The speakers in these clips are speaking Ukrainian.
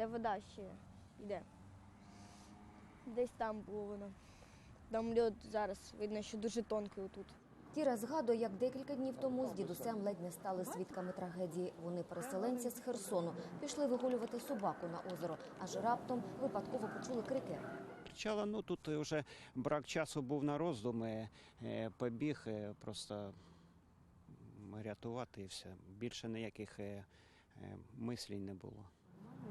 де вода ще йде. Десь там було воно. Там льод зараз видно, що дуже тонкий отут. Кіра згадує, як декілька днів тому з дідусем ледь не стали свідками трагедії. Вони переселенці з Херсону пішли вигулювати собаку на озеро, аж раптом випадково почули крики. Кричала, ну тут вже брак часу був на роздуми, е, побіг е, просто рятувати і все. Більше ніяких е, мислень не було.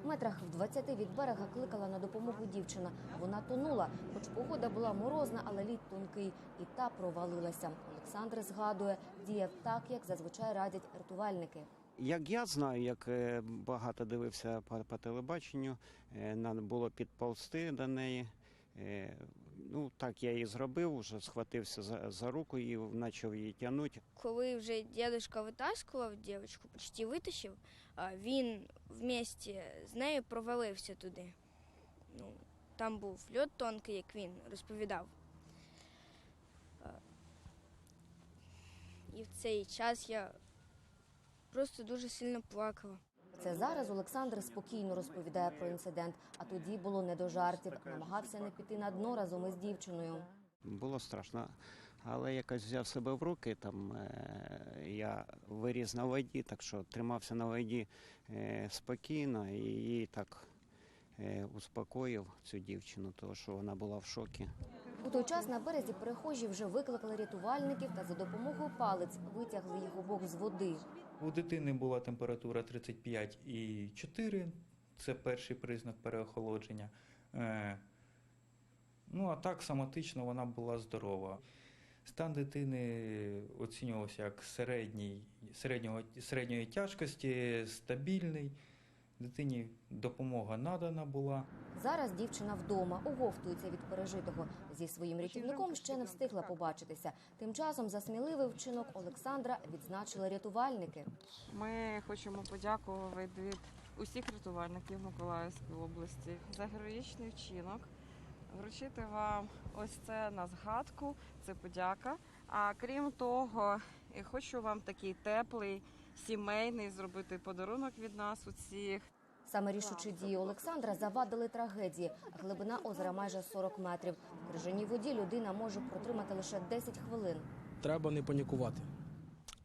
Метрах в 20 від берега кликала на допомогу дівчина. Вона тонула, хоч погода була морозна, але лід тонкий, і та провалилася. Олександр згадує, діяв так, як зазвичай радять рятувальники. Як я знаю, як е, багато дивився по, телебаченню, треба було підползти до неї. Е, Ну, так я і зробив, вже схватився за, за руку і почав її тягнути. Коли вже дідусь витаскував дівчинку, почти витащив, він вместе з нею провалився туди. Ну, там був льод тонкий, як він розповідав. І в цей час я просто дуже сильно плакала. Це зараз Олександр спокійно розповідає про інцидент, а тоді було не до жартів. Намагався не піти на дно разом із дівчиною. Було страшно, але якось взяв себе в руки. Там е, я виріс на воді, так що тримався на воді е, спокійно і її так е, успокоїв цю дівчину, тому що вона була в шокі. У той час на березі перехожі вже викликали рятувальників та за допомогою палиць витягли їх обох з води. У дитини була температура 35,4, це перший признак переохолодження. Е, Ну, а так соматично вона була здорова. Стан дитини оцінювався як середній, середньої тяжкості, стабільний. Дитині допомога надана була. Зараз дівчина вдома оговтується від пережитого. Зі своїм рятівником ще не встигла побачитися. Тим часом за сміливий вчинок Олександра відзначили рятувальники. Ми хочемо подякувати від усіх рятувальників Миколаївської області за героїчний вчинок. Вручити вам ось це на згадку, це подяка. А крім того, я хочу вам такий теплий, сімейний зробити подарунок від нас усіх. Саме рішучі дії Олександра завадили трагедії. Глибина озера майже 40 метрів. В крижаній воді людина може протримати лише 10 хвилин. треба не панікувати.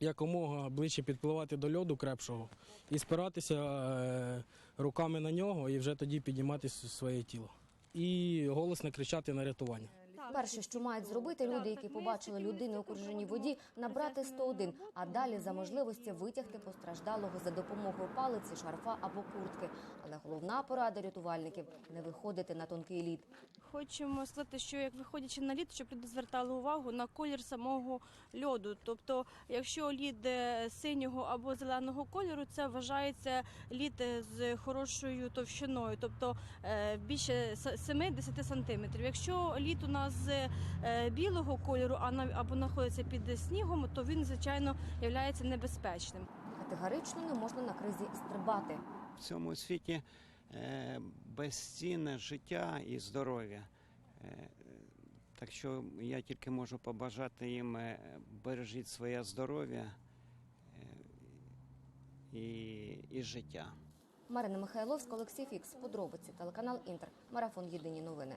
Якомога ближче підпливати до льоду крепшого і спиратися е, руками на нього, і вже тоді піднімати своє тіло. І голосно кричати на рятування. Перше, що мають зробити люди, які побачили людину у крижаній воді, набрати 101, а далі за можливості витягти постраждалого за допомогою палиці, шарфа або куртки. Але головна порада рятувальників не виходити на тонкий лід. Хочемо сказати, що як виходячи на лід, щоб люди звертали увагу на колір самого льоду. Тобто, якщо лід е, синього або зеленого кольору, це вважається лід е, з хорошою товщиною, тобто е, більше с- 7-10 сантиметрів. Якщо лід у нас з е, білого кольору, або знаходиться під снігом, то він звичайно є небезпечним. Категорично не можна на кризі стрибати. В цьому світі е, безцінне життя і здоров'я. Е, так що я тільки можу побажати їм бережіть своє здоров'я і, і життя. Марина Михайловська, Олексій Фікс, подробиці, телеканал Інтер, марафон Єдині новини.